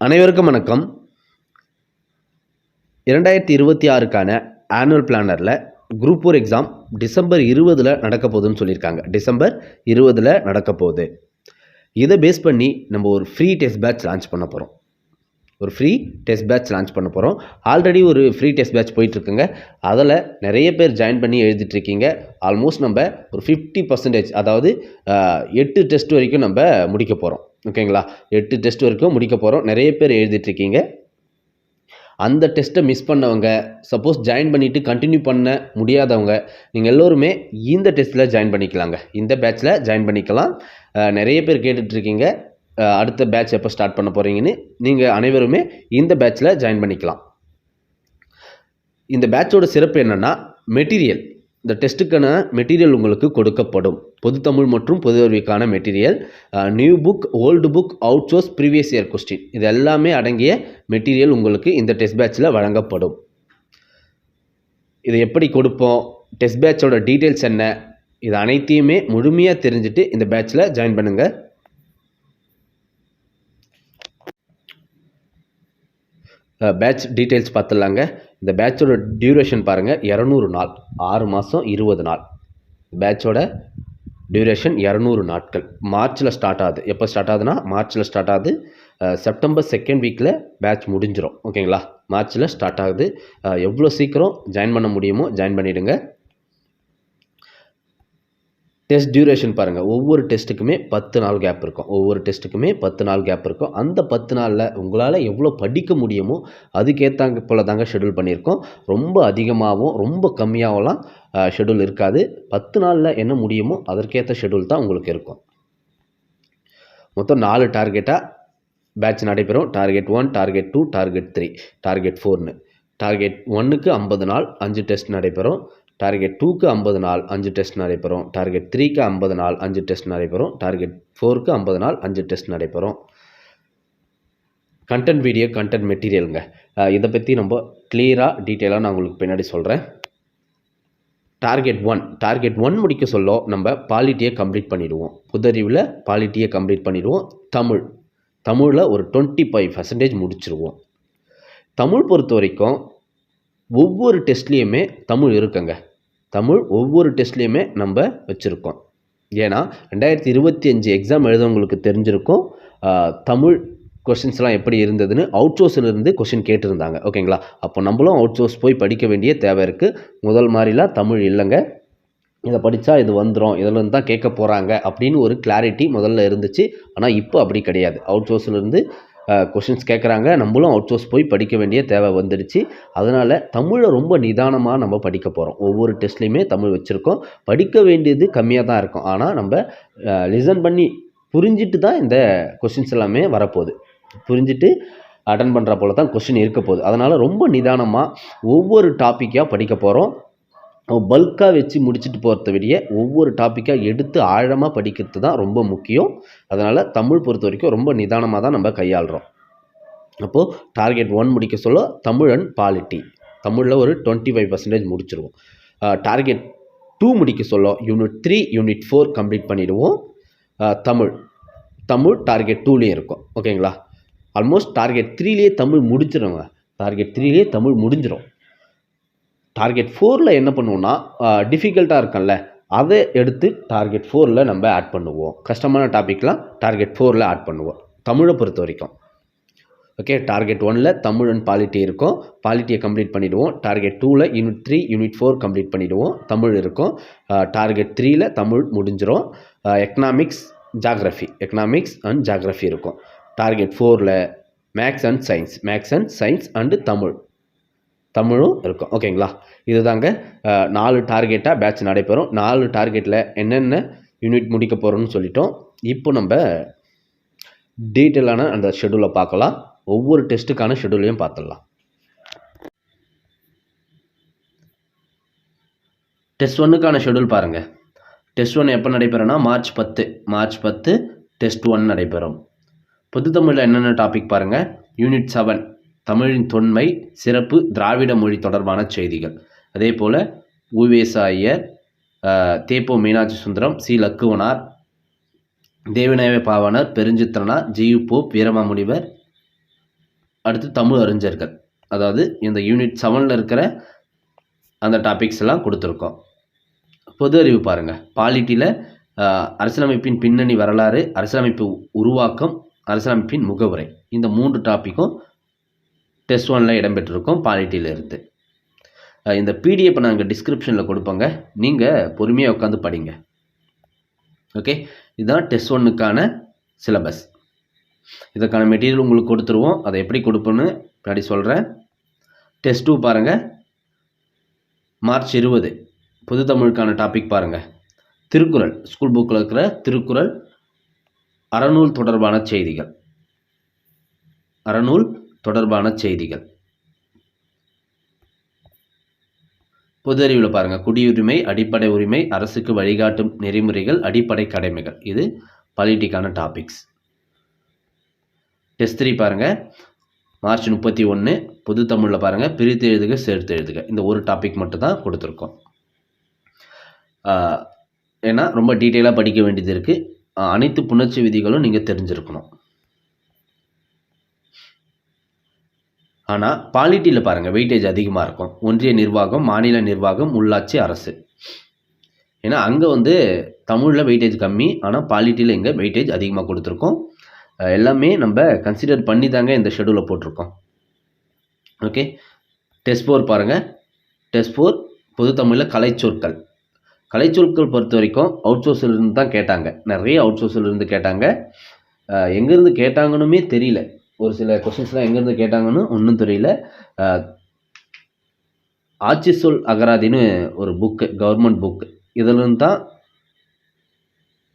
அனைவருக்கும் வணக்கம். இரண்டாயிரத்தி இருபத்தி ஆறுக்கான ஆனுவல் பிளானரில் குரூப் ஃபோர் எக்ஸாம் டிசம்பர் இருபதில் நடக்க போகுதுன்னு சொல்லியிருக்காங்க. டிசம்பர் இருபதில் நடக்க போகுது. இதை பேஸ் பண்ணி நம்ம ஒரு ஃப்ரீ டெஸ்ட் பேட்ச் லான்ச் பண்ண போகிறோம் ஒரு ஃப்ரீ டெஸ்ட் பேட்ச் லான்ச் பண்ண போகிறோம் ஆல்ரெடி ஒரு ஃப்ரீ டெஸ்ட் பேட்ச் போயிட்டுருக்குங்க. அதில் நிறைய பேர் ஜாயின் பண்ணி எழுதிட்டுருக்கீங்க. ஆல்மோஸ்ட் நம்ம ஒரு ஃபிஃப்டி பர்சன்டேஜ் அதாவது எட்டு டெஸ்ட் வரைக்கும் நம்ம முடிக்க போகிறோம் ஓகேங்களா எட்டு டெஸ்ட் வரைக்கும் முடிக்க போகிறோம் நிறைய பேர் எழுதிட்டுருக்கீங்க. அந்த டெஸ்ட்டை மிஸ் பண்ணவங்க சப்போஸ் ஜாயின் பண்ணிவிட்டு கண்டினியூ பண்ண முடியாதவங்க நீங்கள் எல்லோருமே இந்த டெஸ்ட்டில் ஜாயின் பண்ணிக்கலாங்க. இந்த பேட்ச்சில் ஜாயின் பண்ணிக்கலாம். நிறைய பேர் கேட்டுட்ருக்கீங்க அடுத்த பேட்ச் எப்போ ஸ்டார்ட் பண்ண போகிறீங்கன்னு நீங்கள் அனைவருமே இந்த பேட்ச்சில் ஜாயின் பண்ணிக்கலாம். இந்த பேட்சோட சிறப்பு என்னென்னா மெட்டீரியல் இந்த டெஸ்ட்டுக்கான மெட்டீரியல் உங்களுக்கு கொடுக்கப்படும். பொது தமிழ் மற்றும் பொது அறிவிக்கான material new book old book out source previous year question இது எல்லாமே அடங்கிய மெட்டீரியல் உங்களுக்கு இந்த டெஸ்ட் பேட்சில் வழங்கப்படும். இதை எப்படி கொடுப்போம்? டெஸ்ட் பேட்சோட டீட்டெயில்ஸ் என்ன? இது அனைத்தையுமே முழுமையாக தெரிஞ்சுட்டு இந்த பேட்சில் ஜாயின் பண்ணுங்கள் பேட்ச் டீட்டெயில்ஸ் பார்த்துடலாங்க. இந்த பேட்சோட டியூரேஷன் பாருங்கள் இரநூறு நாள். ஆறு மாதம் இருபது நாள். பேட்சோட டியூரேஷன் இரநூறு நாட்கள். மார்ச்சில் ஸ்டார்ட் ஆகுது. எப்போ ஸ்டார்ட் ஆகுதுன்னா மார்ச்சில் ஸ்டார்ட் ஆகுது. செப்டம்பர் செகண்ட் வீக்கில் பேட்ச் முடிஞ்சிடும் ஓகேங்களா மார்ச்சில் ஸ்டார்ட் ஆகுது. எவ்வளோ சீக்கிரம் ஜாயின் பண்ண முடியுமோ ஜாயின் பண்ணிவிடுங்க டெஸ்ட் டியூரேஷன் பாருங்கள் ஒவ்வொரு டெஸ்ட்டுக்குமே பத்து நாள் கேப் இருக்கும். ஒவ்வொரு டெஸ்ட்டுக்குமே பத்து நாள் கேப் இருக்கும். அந்த பத்து நாளில் உங்களால் எவ்வளோ படிக்க முடியுமோ அதுக்கேற்றாங்க போல் தாங்க ஷெடியூல் பண்ணியிருக்கோம். ரொம்ப அதிகமாகவும் ரொம்ப கம்மியாகலாம் ஷெடியூல் இருக்காது. பத்து நாளில் என்ன முடியுமோ அதற்கேற்ற ஷெடியூல் தான் உங்களுக்கு இருக்கும். மொத்தம் நாலு டார்கெட்டாக பேட்ச் நடைபெறும். Target one target two target three target ஃபோர்னு டார்கெட் ஒன்றுக்கு ஐம்பது நாள் அஞ்சு டெஸ்ட் நடைபெறும். டார்கெட் டூக்கு ஐம்பது நாள் அஞ்சு டெஸ்ட் நடைபெறும். டார்கெட் த்ரீக்கு ஐம்பது நாள் அஞ்சு டெஸ்ட் நடைபெறும். டார்கெட் ஃபோருக்கு ஐம்பது நாள் அஞ்சு டெஸ்ட் நடைபெறும். கண்டென்ட் வீடியோ கண்டென்ட் மெட்டீரியலுங்க இதை பற்றி நம்ம கிளியராக டீட்டெயிலாக நான் உங்களுக்கு பின்னாடி சொல்கிறேன் டார்கெட் ஒன் டார்கெட் ஒன் முடிக்க சொல்ல நம்ம பாலிட்டியை கம்ப்ளீட் பண்ணிடுவோம். புதறிவில் பாலிட்டியை கம்ப்ளீட் பண்ணிடுவோம். தமிழ். தமிழில் ஒரு டுவெண்ட்டி ஃபைவ் பர்சன்டேஜ் முடிச்சிருவோம். தமிழ் பொறுத்த வரைக்கும் ஒவ்வொரு டெஸ்ட்லேயுமே தமிழ் இருக்குங்க. தமிழ் ஒவ்வொரு டெஸ்ட்லேயுமே நம்ம வச்சுருக்கோம். ஏன்னா ரெண்டாயிரத்தி இருபத்தி அஞ்சு எக்ஸாம் எழுதவங்களுக்கு தெரிஞ்சிருக்கும் தமிழ் கொஷின்ஸ்லாம் எப்படி இருந்ததுன்னு அவுட் இருந்து கொஷின் கேட்டிருந்தாங்க. ஓகேங்களா? அப்போ நம்மளும் அவுட் சோர்ஸ் போய் படிக்க வேண்டிய தேவை இருக்குது முதல் மாதிரிலாம் தமிழ் இல்லைங்க. இதை படித்தா இது வந்துடும் இதில் இருந்து தான் கேட்க போகிறாங்க அப்படின்னு ஒரு கிளாரிட்டி முதல்ல இருந்துச்சு. ஆனால் இப்போ அப்படி கிடையாது. அவுட் சோர்ஸ்லேருந்து கொஷின்ஸ் கேட்குறாங்க நம்மளும் அவுட் சோர்ஸ் போய் படிக்க வேண்டிய தேவை வந்துடுச்சு. அதனால் தமிழை ரொம்ப நிதானமாக நம்ம படிக்க போகிறோம் ஒவ்வொரு டெஸ்ட்லேயுமே தமிழ் வச்சுருக்கோம். படிக்க வேண்டியது கம்மியாக தான் இருக்கும். ஆனால் நம்ம லிசன் பண்ணி புரிஞ்சிட்டு தான் இந்த கொஷின்ஸ் எல்லாமே வரப்போகுது. புரிஞ்சுட்டு அட்டன் பண்ணுற போல தான் கொஷின் இருக்க போகுது. அதனால் ரொம்ப நிதானமாக ஒவ்வொரு டாப்பிக்காக படிக்க போகிறோம் பல்காக வச்சு முடிச்சுட்டு போகிறத விடிய ஒவ்வொரு டாப்பிக்காக எடுத்து ஆழமாக படிக்கிறது தான் ரொம்ப முக்கியம். அதனால் தமிழ் பொறுத்த வரைக்கும் ரொம்ப நிதானமாக தான் நம்ம கையாளுறோம். அப்போது டார்கெட் ஒன் முடிக்க சொல்ல தமிழ் அண்ட் பாலிட்டி தமிழில் ஒரு டுவெண்ட்டி ஃபைவ் பர்சன்டேஜ் முடிச்சிருவோம் டார்கெட் டூ முடிக்க சொல்ல unit three unit four complete பண்ணிடுவோம். தமிழ். தமிழ் டார்கெட் டூலேயும் இருக்கும். ஓகேங்களா ஆல்மோஸ்ட் டார்கெட் த்ரீலேயே தமிழ் முடிச்சிடுங்க டார்கெட் த்ரீலேயே தமிழ் முடிஞ்சிடும் டார்கெட் ஃபோரில் என்ன பண்ணுவோம்னா டிஃபிகல்ட்டாக இருக்கும்ல அதை எடுத்து டார்கெட் ஃபோரில் நம்ம ஆட் பண்ணுவோம். கஷ்டமான டாப்பிக்லாம் டார்கெட் ஃபோரில் ஆட் பண்ணுவோம். தமிழை பொறுத்த வரைக்கும். ஓகே டார்கெட் ஒனில் தமிழ் அண்ட் பாலிட்டி இருக்கும். பாலிட்டியை கம்ப்ளீட் பண்ணிவிடுவோம் டார்கெட் டூவில் unit three unit four complete பண்ணிவிடுவோம் தமிழ் இருக்கும். டார்கெட் த்ரீயில் தமிழ் முடிஞ்சிடும் economics geography economics and geography இருக்கும். டார்கெட் ஃபோரில் maths and science maths and science and Tamil. தமிழும் இருக்கும். ஓகேங்களா இதுதாங்க தாங்க நாலு டார்கெட்டாக பேட்ச் நடைபெறும். நாலு டார்கெட்டில் என்னென்ன யூனிட் முடிக்க போகிறோம்னு சொல்லிட்டோம். இப்போ நம்ம டீட்டெயிலான அந்த ஷெடியூலை பார்க்கலாம். ஒவ்வொரு டெஸ்ட்டுக்கான ஷெடியூலையும் பார்த்துடலாம். டெஸ்ட் ஒன்னுக்கான ஷெடியூல் பாருங்கள் டெஸ்ட் ஒன் எப்போ நடைபெறும்னா மார்ச் பத்து. மார்ச் பத்து டெஸ்ட் ஒன் நடைபெறும். பொது தமிழில் என்னென்ன டாபிக் பாருங்கள் யூனிட் செவன் தமிழின் தொன்மை சிறப்பு திராவிட மொழி தொடர்பான செய்திகள். அதே போல் உவேசாயர் தேப்போ Meenakshi Sundaram C. Lakkuvanar Devaneya Pavanar Perunchithiranar GU Pope Veeramamunivar அடுத்து தமிழ் அறிஞர்கள். அதாவது இந்த யூனிட் செவனில் இருக்கிற அந்த டாபிக்ஸ் எல்லாம் கொடுத்துருக்கோம். பொது அறிவு பாருங்கள் பாலிட்டியில் அரசியலமைப்பின் பின்னணி வரலாறு அரசியலமைப்பு உருவாக்கம் அரசியலமைப்பின் முகவுரை. இந்த மூன்று டாப்பிக்கும் டெஸ்ட் ஒனில் இடம்பெற்றிருக்கும் பாலிட்டியில் இருந்து. இந்த பிடிஎஃப் நாங்கள் டிஸ்கிரிப்ஷனில் கொடுப்போங்க. நீங்கள் பொறுமையாக உட்காந்து படிங்க. ஓகே இதுதான் டெஸ்ட் ஒன்னுக்கான சிலபஸ் இதற்கான மெட்டீரியல் உங்களுக்கு கொடுத்துருவோம். அதை எப்படி கொடுப்போன்னு பின்னாடி சொல்கிறேன் டெஸ்ட் டூ பாருங்கள் மார்ச் இருபது. புது தமிழுக்கான டாபிக் பாருங்கள் திருக்குறள். ஸ்கூல் புக்கில் இருக்கிற திருக்குறள். அறநூல் தொடர்பான செய்திகள். அறநூல் தொடர்பான செய்திகள். பொது அறிவில் பாருங்கள் குடியுரிமை அடிப்படை உரிமை அரசுக்கு வழிகாட்டும் நெறிமுறைகள் அடிப்படை கடமைகள். இது பாலிட்டிக்கான டாபிக்ஸ் டெஸ்ட் த்ரீ பாருங்கள் மார்ச் முப்பத்தி ஒன்று பொது தமிழில் பாருங்கள் பிரித்து எழுதுக சேர்த்து எழுதுக. இந்த ஒரு டாபிக் மட்டும் தான் கொடுத்துருக்கோம். ஏன்னா ரொம்ப டீட்டெயிலாக படிக்க வேண்டியது இருக்குது அனைத்து புணர்ச்சி விதிகளும் நீங்கள் தெரிஞ்சிருக்கணும். ஆனால் பாலிட்டியில் பாருங்கள் வெயிட்டேஜ் அதிகமாக இருக்கும் ஒன்றிய நிர்வாகம் மாநில நிர்வாகம் உள்ளாட்சி அரசு. ஏன்னா அங்கே வந்து தமிழில் வெயிட்டேஜ் கம்மி ஆனால் பாலிட்டியில் இங்கே வெயிட்டேஜ் அதிகமாக கொடுத்துருக்கோம். எல்லாமே நம்ம கன்சிடர் பண்ணி தாங்க இந்த ஷெடியூலை போட்டிருக்கோம். ஓகே டெஸ்ட் ஃபோர் பாருங்கள் டெஸ்ட் ஃபோர் பொது தமிழில் கலைச்சொற்கள். கலைச்சொற்கள் பொறுத்த வரைக்கும் அவுட் சோர்ஸிலிருந்து தான் கேட்டாங்க. நிறைய அவுட் சோர்ஸிலிருந்து கேட்டாங்க. எங்கேருந்து கேட்டாங்கன்னுமே தெரியல. ஒரு சில கொஷின்ஸ்லாம் எங்கேருந்து கேட்டாங்கன்னு ஒன்றும் தெரியல. ஆட்சி சொல் அகராதின்னு ஒரு புக்கு கவர்மெண்ட் புக் இதிலிருந்து தான்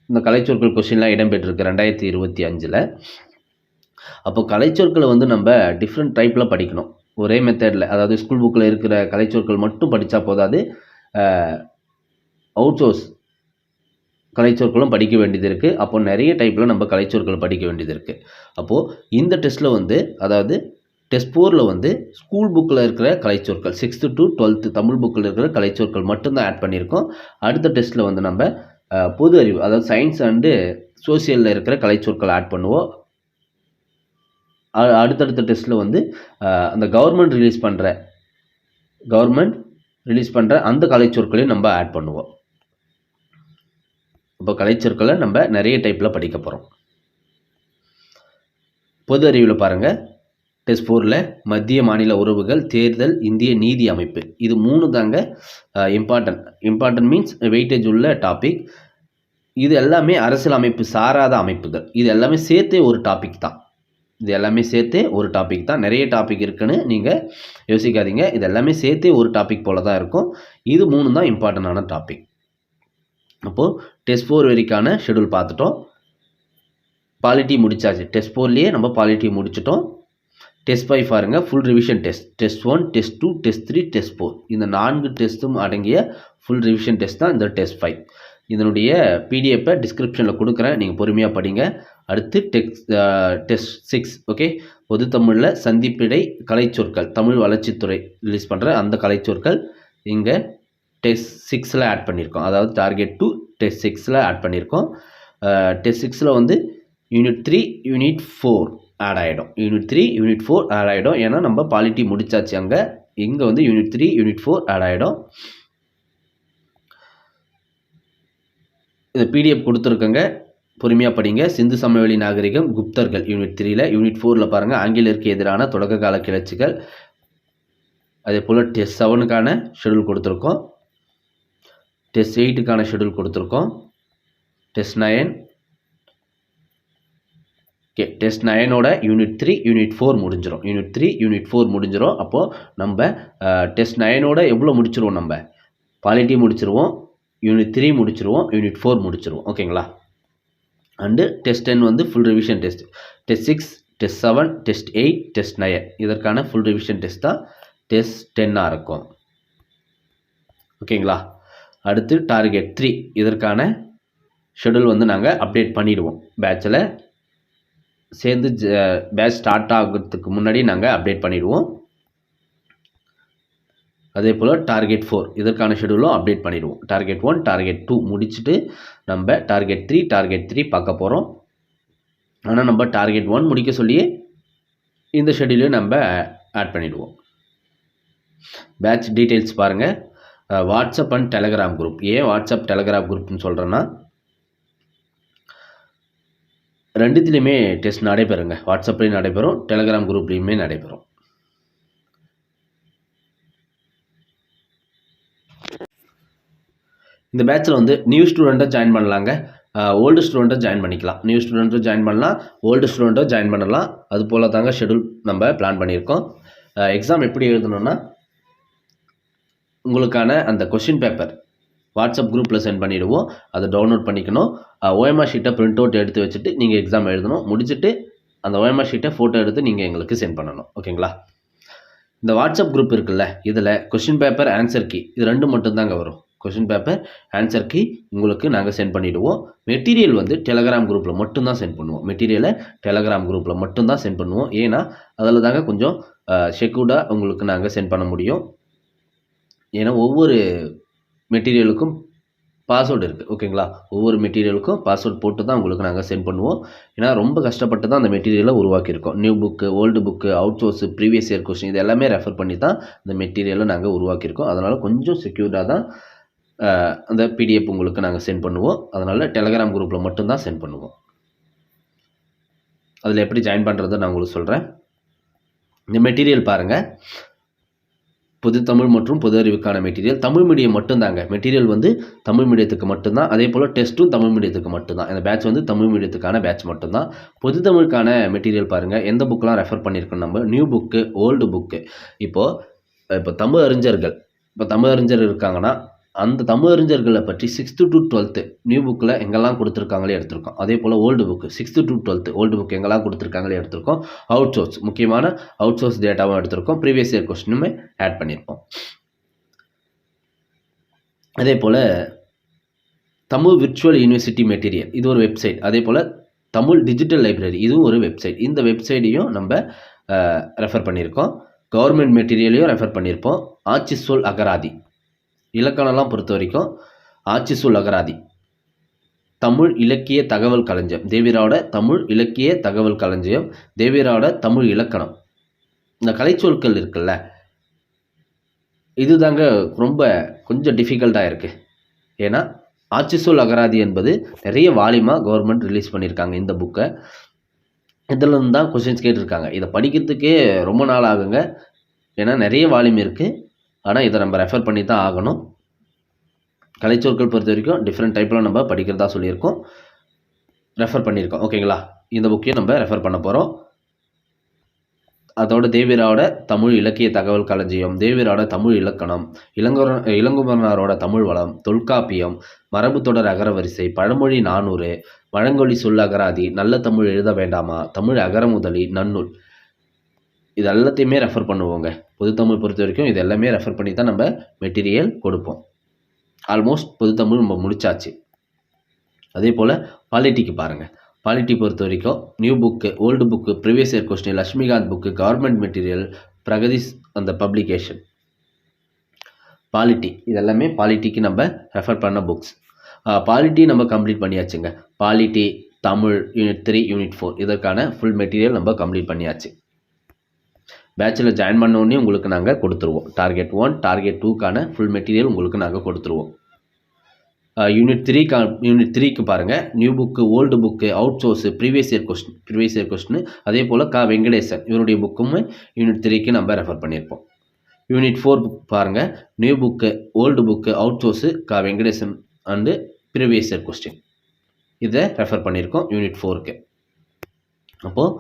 இந்த கலைச்சொற்கள் கொஷின்லாம் இடம்பெற்றிருக்கு ரெண்டாயிரத்தி இருபத்தி அஞ்சில். அப்போ கலைச்சொற்களை வந்து நம்ம டிஃப்ரெண்ட் டைப்பில் படிக்கணும். ஒரே மெத்தடில் அதாவது ஸ்கூல் புக்கில் இருக்கிற கலைச்சொற்கள் மட்டும் படித்தா போதாது. அவுட் சோர்ஸ் கலைச்சொற்களும் படிக்க வேண்டியது இருக்குது அப்போ நிறைய டைப்பில் நம்ம கலைச்சொற்கள் படிக்க வேண்டியது இருக்குது அப்போது இந்த டெஸ்ட்டில் வந்து அதாவது டெஸ்ட் ஃபோரில் வந்து ஸ்கூல் புக்கில் இருக்கிற கலைச்சொற்கள் சிக்ஸ்த்து டு டுவெல்த்து தமிழ் புக்கில் இருக்கிற கலைச்சொற்கள் மட்டும்தான் ஆட் பண்ணியிருக்கோம். அடுத்த டெஸ்ட்டில் வந்து நம்ம பொது அறிவு அதாவது சயின்ஸ் அண்டு சோசியலில் இருக்கிற கலைச்சொற்கள் ஆட் பண்ணுவோம். அ- அடுத்தடுத்த டெஸ்ட்டில் வந்து அந்த கவர்மெண்ட் ரிலீஸ் பண்ணுற கவர்மெண்ட் ரிலீஸ் பண்ணுற அந்த கலைச்சொற்களையும் நம்ம ஆட் பண்ணுவோம். இப்போ கலைச்சொற்களை நம்ம நிறைய டைப்பில் படிக்க போகிறோம் பொது அறிவில் பாருங்கள் டெஸ்ட் ஃபோரில் மத்திய மாநில உறவுகள் தேர்தல் இந்திய நீதி அமைப்பு. இது மூணு தாங்க இம்பார்ட்டன்ட் இம்பார்ட்டன்ட் மீன்ஸ் வெயிட்டேஜ் உள்ள டாபிக் இது எல்லாமே அரசியல் அமைப்பு சாராத அமைப்புகள். இது எல்லாமே சேர்த்தே ஒரு டாபிக் தான். இது எல்லாமே சேர்த்தே ஒரு டாபிக் தான். நிறைய டாபிக் இருக்குன்னு நீங்கள் யோசிக்காதீங்க. இது எல்லாமே சேர்த்தே ஒரு டாபிக் போல தான் இருக்கும். இது மூணு தான் இம்பார்ட்டண்டான டாபிக் அப்போது டெஸ்ட் ஃபோர் வரைக்கான ஷெடியூல் பார்த்துட்டோம். பாலிட்டி முடிச்சாச்சு. டெஸ்ட் ஃபோர்லேயே நம்ம பாலிட்டி முடிச்சிட்டோம். டெஸ்ட் ஃபைவ் பாருங்க. Full revision test test one test two test three test four இந்த நான்கு டெஸ்ட்டும் அடங்கிய ஃபுல் ரிவிஷன் டெஸ்ட் தான் இந்த டெஸ்ட் ஃபைவ் இதனுடைய பிடிஎஃப்பை டிஸ்கிரிப்ஷனில் கொடுக்குறேன். நீங்கள் பொறுமையாக படிங்க. அடுத்து டெக்ஸ் டெஸ்ட் சிக்ஸ் ஓகே பொது தமிழில் சந்திப்பிடை கலைச்சொற்கள். தமிழ் வளர்ச்சித்துறை ரிலீஸ் பண்ணுற அந்த கலைச்சொற்கள் இங்கே டெஸ்ட் சிக்ஸில் ஆட் பண்ணியிருக்கோம். அதாவது டார்கெட் டூ டெஸ்ட் சிக்ஸில் ஆட் பண்ணியிருக்கோம் டெஸ்ட் சிக்ஸில் வந்து unit three unit four add ஆகிடும் unit three unit four add ஆகிடும் ஏன்னா நம்ம பாலிட்டி முடிச்சாச்சு அங்கே. இங்கே வந்து unit three unit four add ஆகிடும் இந்த பிடிஎஃப் கொடுத்துருக்கங்க. பொறுமையாக படிங்க. சிந்து சமவெளி நாகரிகம் குப்தர்கள். யூனிட் த்ரீயில் யூனிட் ஃபோரில் பாருங்கள் ஆங்கிலருக்கு எதிரான தொடக்க கால கிளர்ச்சிகள். அதே போல் டெஸ்ட் செவனுக்கான ஷெடியூல் கொடுத்துருக்கோம். டெஸ்ட் எயிட்டுக்கான ஷெடியூல் கொடுத்துருக்கோம். டெஸ்ட் நயன் ஓகே டெஸ்ட் நயனோட யூனிட் த்ரீ யூனிட் ஃபோர் முடிஞ்சிடும் யூனிட் த்ரீ யூனிட் ஃபோர் முடிஞ்சிடும் அப்போது நம்ம டெஸ்ட் நயனோட எவ்வளோ முடிச்சிருவோம் நம்ம? குவாலிட்டி முடிச்சிருவோம். யூனிட் த்ரீ முடிச்சிருவோம். யூனிட் ஃபோர் முடிச்சிருவோம். ஓகேங்களா அண்டு டெஸ்ட் டென் வந்து full revision test test six test seven test eight test nine இதற்கான ஃபுல் ரிவிஷன் டெஸ்ட் தான் டெஸ்ட் டென்னாக இருக்கும். ஓகேங்களா அடுத்து டார்கெட் த்ரீ இதற்கான ஷெடியூல் வந்து நாங்கள் அப்டேட் பண்ணிடுவோம். பேட்சில் சேர்ந்து பேட்ச் ஸ்டார்ட் ஆகிறதுக்கு முன்னாடி நாங்கள் அப்டேட் பண்ணிடுவோம். அதே போல் டார்கெட் ஃபோர் இதற்கான ஷெடியூலும் அப்டேட் பண்ணிடுவோம். டார்கெட் ஒன் டார்கெட் டூ முடிச்சுட்டு நம்ம டார்கெட் த்ரீ டார்கெட் த்ரீ பார்க்க போகிறோம் ஆனால் நம்ம டார்கெட் ஒன் முடிக்க சொல்லியே இந்த ஷெடியூலையும் நம்ம ஆட் பண்ணிவிடுவோம் பேட்ச் டீட்டெயில்ஸ் பாருங்கள் வாட்ஸ்அப் அண்ட் டெலகிராம் குரூப். ஏன் வாட்ஸ்அப் டெலகிராம் குரூப்னு சொல்கிறேன்னா ரெண்டுத்துலேயுமே டெஸ்ட் நடைபெறுங்க. வாட்ஸ்அப்லேயும் நடைபெறும் டெலகிராம் குரூப்லேயுமே நடைபெறும். இந்த பேட்சில் வந்து நியூ ஸ்டூடெண்ட்டை ஜாயின் பண்ணலாங்க. ஓல்டு ஸ்டூடெண்ட்டை ஜாயின் பண்ணிக்கலாம். நியூ ஸ்டூடெண்ட்டும் ஜாயின் பண்ணலாம் ஓல்டு ஸ்டூடெண்ட்டும் ஜாயின் பண்ணலாம். அது போல் தாங்க ஷெடியூல் நம்ம பிளான் பண்ணியிருக்கோம். எக்ஸாம் எப்படி எழுதணும்னா உங்களுக்கான அந்த கொஷின் பேப்பர் வாட்ஸ்அப் குரூப்பில் சென்ட் பண்ணிவிடுவோம் அதை டவுன்லோட் பண்ணிக்கணும். ஓஎம்ஆர் ஷீட்டை பிரிண்ட் அவுட் எடுத்து வச்சுட்டு நீங்கள் எக்ஸாம் எழுதணும். முடிச்சுட்டு அந்த ஓஎம்ஆர் ஷீட்டை ஃபோட்டோ எடுத்து நீங்கள் எங்களுக்கு சென்ட் பண்ணணும். ஓகேங்களா இந்த வாட்ஸ்அப் குரூப் இருக்குல்ல இதில் கொஷின் பேப்பர் ஆன்சர் கீ இது ரெண்டு மட்டும்தாங்க வரும். கொஷின் பேப்பர் ஆன்சர் கீ உங்களுக்கு நாங்கள் சென்ட் பண்ணிவிடுவோம் மெட்டீரியல் வந்து டெலகிராம் குரூப்பில் மட்டும்தான் சென்ட் பண்ணுவோம். மெட்டீரியலை டெலகிராம் குரூப்பில் மட்டும்தான் சென்ட் பண்ணுவோம். ஏன்னா அதில் தாங்க கொஞ்சம் செக்யூர்டாக உங்களுக்கு நாங்கள் சென்ட் பண்ண முடியும். ஏன்னா ஒவ்வொரு மெட்டீரியலுக்கும் பாஸ்வேர்டு இருக்குது ஓகேங்களா? ஒவ்வொரு மெட்டீரியலுக்கும் பாஸ்வேர்ட் போட்டு தான் உங்களுக்கு நாங்கள் சென்ட் பண்ணுவோம். ஏன்னா ரொம்ப கஷ்டப்பட்டு தான் அந்த மெட்டீரியலை உருவாக்கியிருக்கோம். New book old book out source previous year question இது எல்லாமே ரெஃபர் பண்ணி தான் இந்த மெட்டீரியலை நாங்கள் உருவாக்கியிருக்கோம். அதனால் கொஞ்சம் செக்யூர்டாக தான் அந்த பிடிஎஃப் உங்களுக்கு நாங்கள் சென்ட் பண்ணுவோம். அதனால் டெலகிராம் குரூப்பில் மட்டும்தான் சென்ட் பண்ணுவோம். அதில் எப்படி ஜாயின் பண்ணுறதை நான் உங்களுக்கு சொல்கிறேன் இந்த மெட்டீரியல் பாருங்கள் புது தமிழ் மற்றும் பொது அறிவுக்கான மெட்டீரியல் தமிழ் மீடியம் மட்டும்தாங்க. மெட்டீரியல் வந்து தமிழ் மீடியத்துக்கு மட்டும்தான். அதே போல் டெஸ்ட்டும் தமிழ் மீடியத்துக்கு மட்டும்தான். இந்த பேட்ச் வந்து தமிழ் மீடியத்துக்கான பேட்ச் மட்டும்தான். பொது தமிழுக்கான மெட்டீரியல் பாருங்கள் எந்த புக்கெலாம் ரெஃபர் பண்ணியிருக்கோம் நம்ம? நியூ புக்கு ஓல்டு புக்கு இப்போது இப்போ தமிழ் அறிஞர்கள் இப்போ தமிழ் அறிஞர் இருக்காங்கன்னா அந்த தமிழறிஞர்களை பற்றி சிக்ஸ்த்து டு டுவெல்த்து நியூ புக்கில் எங்கெல்லாம் கொடுத்துருக்காங்களே எடுத்திருக்கோம். அதே போல் old book sixth to twelfth old book எங்கெல்லாம் கொடுத்துருக்காங்களே எடுத்திருக்கோம். அவுட் சோர்ஸ் முக்கியமான அவுட் சோர்ஸ் டேட்டாவும் எடுத்திருக்கோம். ப்ரீவியஸ் இயர் கொஸ்டினுமே ஆட் பண்ணியிருப்போம் அதே போல் தமிழ் விர்ச்சுவல் யூனிவர்சிட்டி மெட்டீரியல் இது ஒரு வெப்சைட் அதே போல் தமிழ் டிஜிட்டல் லைப்ரரி இதுவும் ஒரு வெப்சைட் இந்த வெப்சைட்டையும் நம்ம ரெஃபர் பண்ணியிருக்கோம். கவர்மெண்ட் மெட்டீரியலையும் ரெஃபர் பண்ணியிருப்போம். ஆட்சி சொல் அகராதி. இலக்கணம்லாம் பொறுத்த வரைக்கும் ஆட்சி சொல் அகராதி. தமிழ் இலக்கிய தகவல் களஞ்சியம். தேவிராவோட தமிழ் இலக்கிய தகவல் களஞ்சியம். தேவிராவோட தமிழ் இலக்கணம். இந்த கலைச்சொற்கள் இருக்குல்ல இதுதாங்க ரொம்ப கொஞ்சம் டிஃபிகல்ட்டாக இருக்குது ஏன்னா ஆட்சி சொல் அகராதி என்பது நிறைய வால்யூமாக கவர்மெண்ட் ரிலீஸ் பண்ணியிருக்காங்க இந்த புக்கை இதில் இருந்து தான் கொஷின்ஸ் கேட்டிருக்காங்க. இதை படிக்கிறதுக்கே ரொம்ப நாள் ஆகுங்க. ஏன்னா நிறைய வால்யூம் இருக்குது ஆனால் இதை நம்ம ரெஃபர் பண்ணி தான் ஆகணும். கலைச்சொற்கள் பொறுத்த வரைக்கும் டிஃப்ரெண்ட் டைப்பில் நம்ம படிக்கிறதா சொல்லியிருக்கோம். ரெஃபர் பண்ணியிருக்கோம். ஓகேங்களா இந்த புக்கையும் நம்ம ரெஃபர் பண்ண போகிறோம் அதோட தேவிராவோட தமிழ் இலக்கிய தகவல் களஞ்சியம் தேவிராவோட தமிழ் இலக்கணம் இளங்குமர இளங்குமரனாரோட தமிழ் வளம் தொல்காப்பியம் மரபு தொடர் அகரவரிசை பழமொழி நானூறு வழங்கொழி சொல் அகராதி நல்ல தமிழ் எழுத வேண்டாமா தமிழ் அகரமுதலி நன்னூல். இது எல்லாத்தையுமே ரெஃபர் பண்ணுவோங்க. பொதுத்தமிழ் பொறுத்த வரைக்கும் இது எல்லாமே ரெஃபர் பண்ணி தான் நம்ம மெட்டீரியல் கொடுப்போம். ஆல்மோஸ்ட் பொதுத்தமிழ் நம்ம முடிச்சாச்சு. அதே போல் பாலிட்டிக்கு பாருங்கள் பாலிட்டி பொறுத்த வரைக்கும் new book old book previous year question Lakshmikanth book government material Pragathi அந்த பப்ளிகேஷன் பாலிட்டி இதெல்லாமே பாலிட்டிக்கு நம்ம ரெஃபர் பண்ண புக்ஸ் பாலிட்டி நம்ம complete பண்ணியாச்சுங்க. Polity Tamil unit three unit four இதற்கான ஃபுல் மெட்டீரியல் நம்ம கம்ப்ளீட் பண்ணியாச்சு. பேச்சில் ஜாயின் பண்ண உங்களுக்கு நாங்கள் கொடுத்துருவோம். டார்கெட் ஒன் டார்கெட் டூக்கான ஃபுல் மெட்டீரியல் உங்களுக்கு நாங்கள் கொடுத்துருவோம். யூனிட் த்ரீ கா யூனிட் த்ரீக்கு பாருங்கள் new book old book out source previous year question previous year question அதே போல் கா வெங்கடேசன் இவருடைய புக்குமே யூனிட் த்ரீக்கு நம்ம ரெஃபர் பண்ணியிருப்போம். யூனிட் ஃபோர் புக் பாருங்கள் new book old book out source கா Venkatesan and previous year question இதை ரெஃபர் பண்ணியிருக்கோம் யூனிட் ஃபோருக்கு அப்போது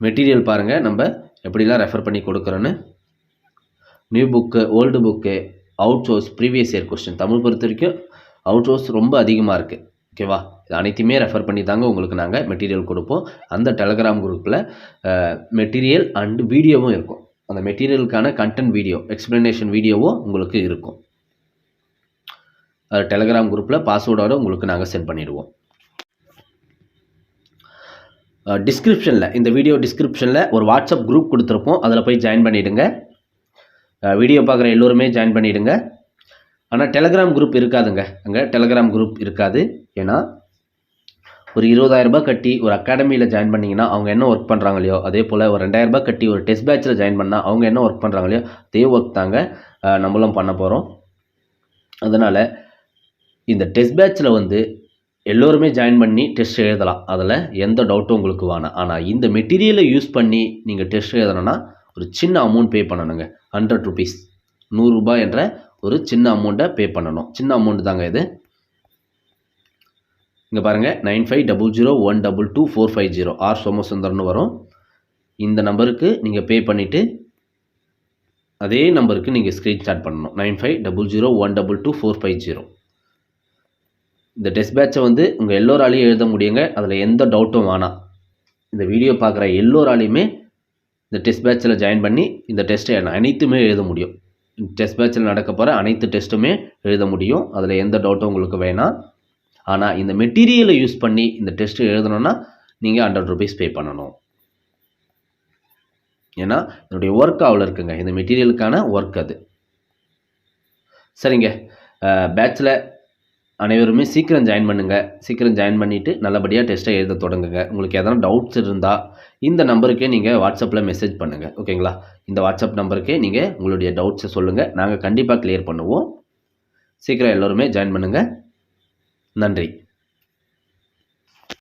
மெட்டீரியல் பாருங்கள் நம்ம எப்படிலாம் ரெஃபர் பண்ணி கொடுக்குறோன்னு? New book old book out source previous year question Tamil பொறுத்த வரைக்கும் அவுட் சோர்ஸ் ரொம்ப அதிகமாக இருக்குது ஓகேவா இது அனைத்தையுமே ரெஃபர் பண்ணி தாங்க உங்களுக்கு நாங்கள் மெட்டீரியல் கொடுப்போம். அந்த டெலகிராம் குரூப்பில் மெட்டீரியல் அண்ட் வீடியோவும் இருக்கும். அந்த மெட்டீரியலுக்கான கண்டென்ட் வீடியோ எக்ஸ்ப்ளனேஷன் வீடியோவும் உங்களுக்கு இருக்கும். அது டெலகிராம் குரூப்பில் பாஸ்வேர்டோட உங்களுக்கு நாங்கள் சென்ட் பண்ணிவிடுவோம் டிஸ்கிரிப்ஷனில் இந்த வீடியோ டிஸ்கிரிப்ஷனில் ஒரு வாட்ஸ்அப் குரூப் கொடுத்துருப்போம். அதில் போய் ஜாயின் பண்ணிவிடுங்க வீடியோ பார்க்குற எல்லோருமே ஜாயின் பண்ணிவிடுங்க ஆனால் டெலகிராம் குரூப் இருக்காதுங்க. அங்கே டெலகிராம் குரூப் இருக்காது. ஏன்னா ஒரு இருபதாயிரரூபா கட்டி ஒரு அகாடமியில் ஜாயின் பண்ணிங்கன்னா அவங்க என்ன ஒர்க் பண்ணுறாங்களையோ அதே போல் ஒரு ரெண்டாயிரரூபா கட்டி ஒரு டெஸ்ட் பேட்சில் ஜாயின் பண்ணால் அவங்க என்ன ஒர்க் பண்ணுறாங்களையோ அதே ஒர்க் தாங்க நம்மளும் பண்ண போகிறோம் அதனால் இந்த டெஸ்ட் பேட்சில் வந்து எல்லோருமே ஜாயின் பண்ணி டெஸ்ட் எழுதலாம். அதில் எந்த டவுட்டும் உங்களுக்கு வேணாம் ஆனால் இந்த மெட்டீரியலை யூஸ் பண்ணி நீங்கள் டெஸ்ட் எழுதணும்னா ஒரு சின்ன அமௌண்ட் பே பண்ணணுங்க. ஹண்ட்ரட் ருபீஸ் நூறுரூபா என்ற ஒரு சின்ன அமௌண்ட்டை பே பண்ணணும். சின்ன அமௌண்ட் தாங்க இது. இங்கே பாருங்கள் nine five double zero one double two four five zero R சோமசுந்தர்னு வரும். இந்த நம்பருக்கு நீங்கள் பே பண்ணிவிட்டு அதே நம்பருக்கு நீங்கள் ஸ்க்ரீன்ஷாட் பண்ணணும். Nine five double zero one double two four five zero இந்த டெஸ்ட் பேட்சை வந்து உங்கள் எல்லோராலையும் எழுத முடியுங்க. அதில் எந்த டவுட்டும் வேணாம். இந்த வீடியோ பார்க்குற எல்லோராலையுமே இந்த டெஸ்ட் பேட்சில் ஜாயின் பண்ணி இந்த டெஸ்ட்டை அனைத்துமே எழுத முடியும். டெஸ்ட் பேட்சில் நடக்க போகிற அனைத்து டெஸ்ட்டுமே எழுத முடியும். அதில் எந்த டவுட்டும் உங்களுக்கு வேணாம். ஆனால் இந்த மெட்டீரியலை யூஸ் பண்ணி இந்த டெஸ்ட்டு எழுதணுன்னா நீங்கள் ஹண்ட்ரட் ருபீஸ் பே பண்ணணும். ஏன்னா என்னுடைய ஒர்க் அவ்வளோ இருக்குங்க. இந்த மெட்டீரியலுக்கான ஒர்க் அது. சரிங்க. பேட்சில் அனைவருமே சீக்கிரம் ஜாயின் பண்ணுங்கள் சீக்கிரம் ஜாயின் பண்ணிவிட்டு நல்லபடியாக டெஸ்ட்டை எழுத தொடங்குங்க. உங்களுக்கு எதனா டவுட்ஸ் இருந்தால் இந்த நம்பருக்கே நீங்கள் வாட்ஸ்அப்பில் மெசேஜ் பண்ணுங்கள் ஓகேங்களா இந்த வாட்ஸ்அப் நம்பருக்கே நீங்கள் உங்களுடைய டவுட்ஸை சொல்லுங்கள் நாங்கள் கண்டிப்பாக க்ளியர் பண்ணுவோம். சீக்கிரம் எல்லோருமே ஜாயின் பண்ணுங்கள் நன்றி.